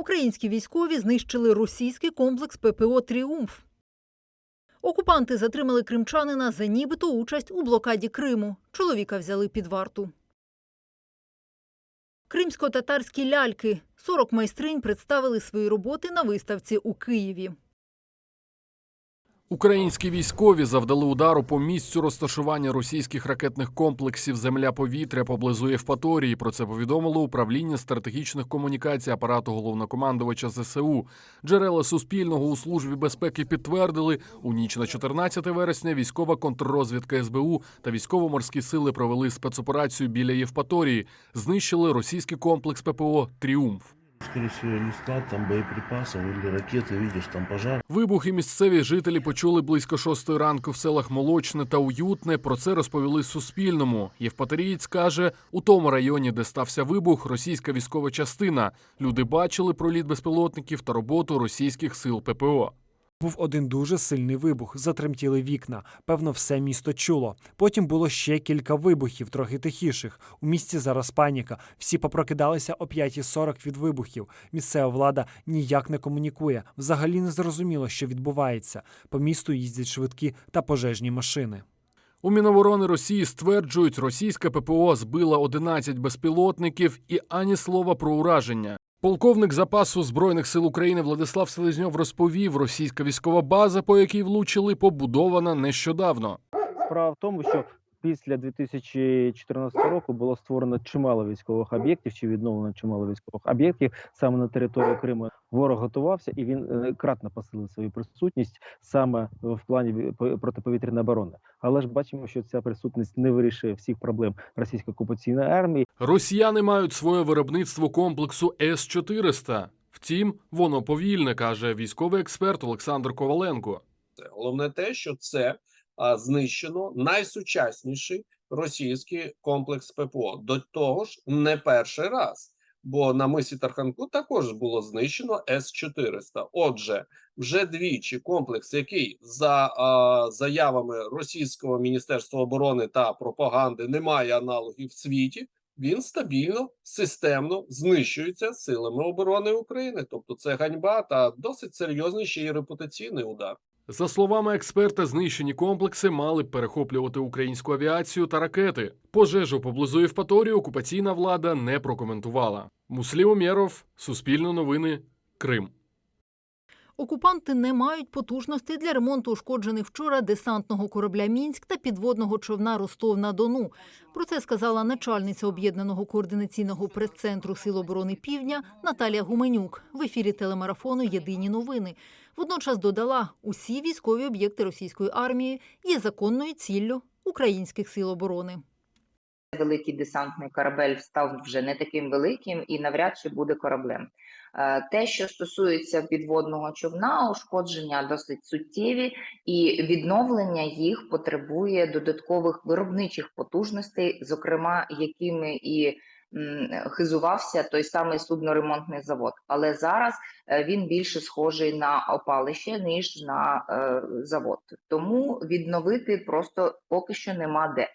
Українські військові знищили російський комплекс ППО Тріумф. Окупанти затримали кримчанина за нібито участь у блокаді Криму. Чоловіка взяли під варту. Кримсько-татарські ляльки. 40 майстринь представили свої роботи на виставці у Києві. Українські військові завдали удару по місцю розташування російських ракетних комплексів Земля-повітря поблизу Євпаторії. Про це повідомило управління стратегічних комунікацій апарату головнокомандувача ЗСУ. Джерела Суспільного у службі безпеки підтвердили, у ніч на 14 вересня військова контррозвідка СБУ та військово-морські сили провели спецоперацію біля Євпаторії. Знищили російський комплекс ППО Тріумф. Скорее всего, не склад там боєприпасів або ракети. видиш, там пожар. Вибухи місцеві жителі почули близько шостої ранку в селах Молочне та Уютне. Про це розповіли Суспільному. Євпаторієць каже, у тому районі, де стався вибух, російська військова частина. Люди бачили проліт безпілотників та роботу російських сил ППО. Був один дуже сильний вибух, затремтіли вікна. Певно, все місто чуло. Потім було ще кілька вибухів, трохи тихіших. У місті зараз паніка. Всі попрокидалися о 5.40 від вибухів. Місцева влада ніяк не комунікує. Взагалі не зрозуміло, що відбувається. По місту їздять швидкі та пожежні машини. У Міноборони Росії стверджують, російська ППО збила 11 безпілотників і ані слова про ураження. Полковник запасу збройних сил України Владислав Селезньов розповів, російська військова база, по якій влучили, побудована нещодавно. Справа в тому, що після 2014 року було створено чимало військових об'єктів чи відновлено чимало військових об'єктів саме на території Криму. Ворог готувався і він е, кратно посилив свою присутність саме в плані ві- протиповітряної оборони. Але ж бачимо, що ця присутність не вирішує всіх проблем російської окупаційної армії. Росіяни мають своє виробництво комплексу С-400. Втім, воно повільне, каже військовий експерт Олександр Коваленко. Це головне те, що це знищено найсучасніший російський комплекс ППО. До того ж, не перший раз. Бо на мисі Тарханку також було знищено С-400. Отже, вже двічі комплекс, який за а, заявами російського міністерства оборони та пропаганди не має аналогів в світі. Він стабільно, системно знищується силами оборони України. Тобто, це ганьба та досить серйозний ще й репутаційний удар. За словами експерта, знищені комплекси мали б перехоплювати українську авіацію та ракети. Пожежу поблизу Євпаторії окупаційна влада не прокоментувала. Муслім Умєров, Суспільне новини, Крим. Окупанти не мають потужностей для ремонту ушкоджених вчора десантного корабля Мінськ та підводного човна Ростов на Дону. Про це сказала начальниця об'єднаного координаційного прес-центру Сил оборони Півдня Наталія Гуменюк в ефірі телемарафону Єдині новини. Водночас додала, усі військові об'єкти російської армії є законною ціллю українських сил оборони. великий десантний корабель став вже не таким великим і навряд чи буде кораблем. Е, Те, що стосується підводного човна, ушкодження досить суттєві, і відновлення їх потребує додаткових виробничих потужностей, зокрема якими і хизувався той самий судноремонтний завод. Але зараз е, він більше схожий на опалище ніж на е, завод. Тому відновити просто поки що нема де.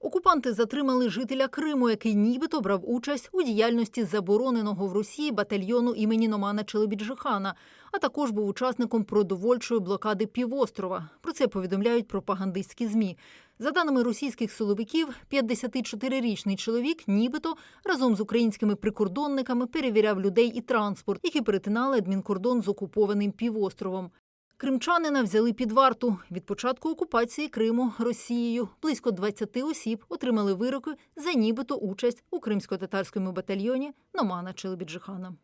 Окупанти затримали жителя Криму, який нібито брав участь у діяльності забороненого в Росії батальйону імені Номана Челебіджихана, а також був учасником продовольчої блокади півострова. Про це повідомляють пропагандистські змі. За даними російських силовиків, 54-річний чоловік, нібито разом з українськими прикордонниками перевіряв людей і транспорт, які перетинали адмінкордон з окупованим півостровом. Кримчанина взяли під варту. Від початку окупації Криму Росією близько 20 осіб отримали вироки за нібито участь у кримсько-татарському батальйоні Номана Челебіджихана.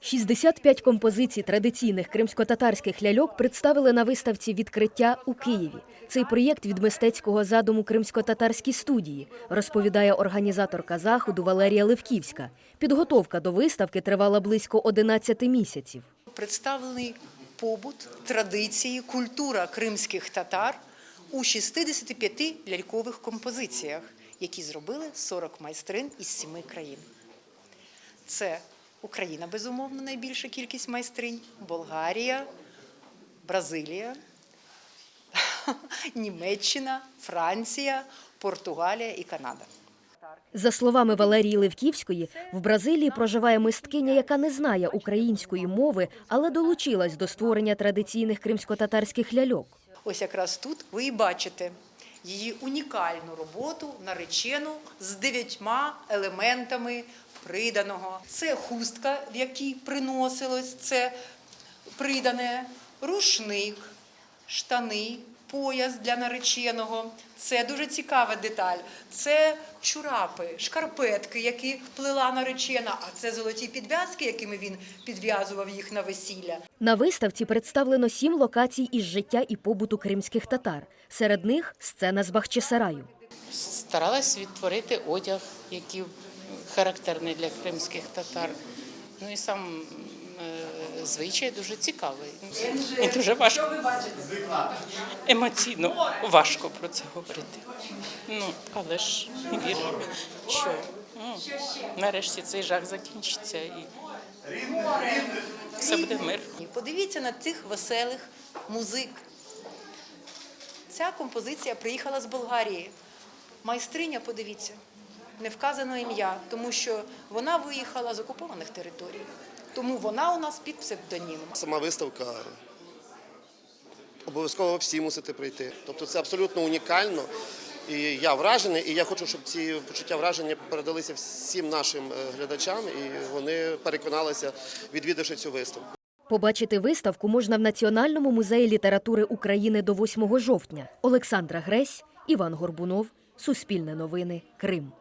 65 композицій традиційних кримсько-татарських ляльок представили на виставці відкриття у Києві. Цей проєкт від мистецького задуму кримсько-татарській студії, розповідає організаторка заходу Валерія Левківська. Підготовка до виставки тривала близько 11 місяців. представлений побут, традиції, культура кримських татар у 65 лялькових композиціях, які зробили 40 майстрин із семи країн. Це Україна, безумовно, найбільша кількість майстринь, Болгарія, Бразилія, Німеччина, Франція, Португалія і Канада. За словами Валерії Левківської, в Бразилії проживає мисткиня, яка не знає української мови, але долучилась до створення традиційних кримсько-татарських ляльок. Ось якраз тут ви і бачите її унікальну роботу наречену з дев'ятьма елементами приданого. Це хустка, в якій приносилось, це придане, рушник, штани, пояс для нареченого. Це дуже цікава деталь. Це чурапи, шкарпетки, які плела наречена, а це золоті підв'язки, якими він підв'язував їх на весілля. На виставці представлено сім локацій із життя і побуту кримських татар. Серед них сцена з Бахчисараю. старалась відтворити одяг, який характерний для кримських татар. Ну і сам е, звичай дуже цікавий. І дуже важко. Емоційно важко про це говорити. Ну, але ж вірю, що ну, нарешті цей жах закінчиться і все буде мир. Подивіться на цих веселих музик. Ця композиція приїхала з Болгарії. Майстриня, подивіться, не вказано ім'я, тому що вона виїхала з окупованих територій. Тому вона у нас під псевдонімом. Сама виставка обов'язково всі мусите прийти. Тобто це абсолютно унікально. І я вражений, і я хочу, щоб ці почуття враження передалися всім нашим е, глядачам, і вони переконалися, відвідавши цю виставку. Побачити виставку можна в Національному музеї літератури України до 8 жовтня. Олександра Гресь, Іван Горбунов, Суспільне новини, Крим.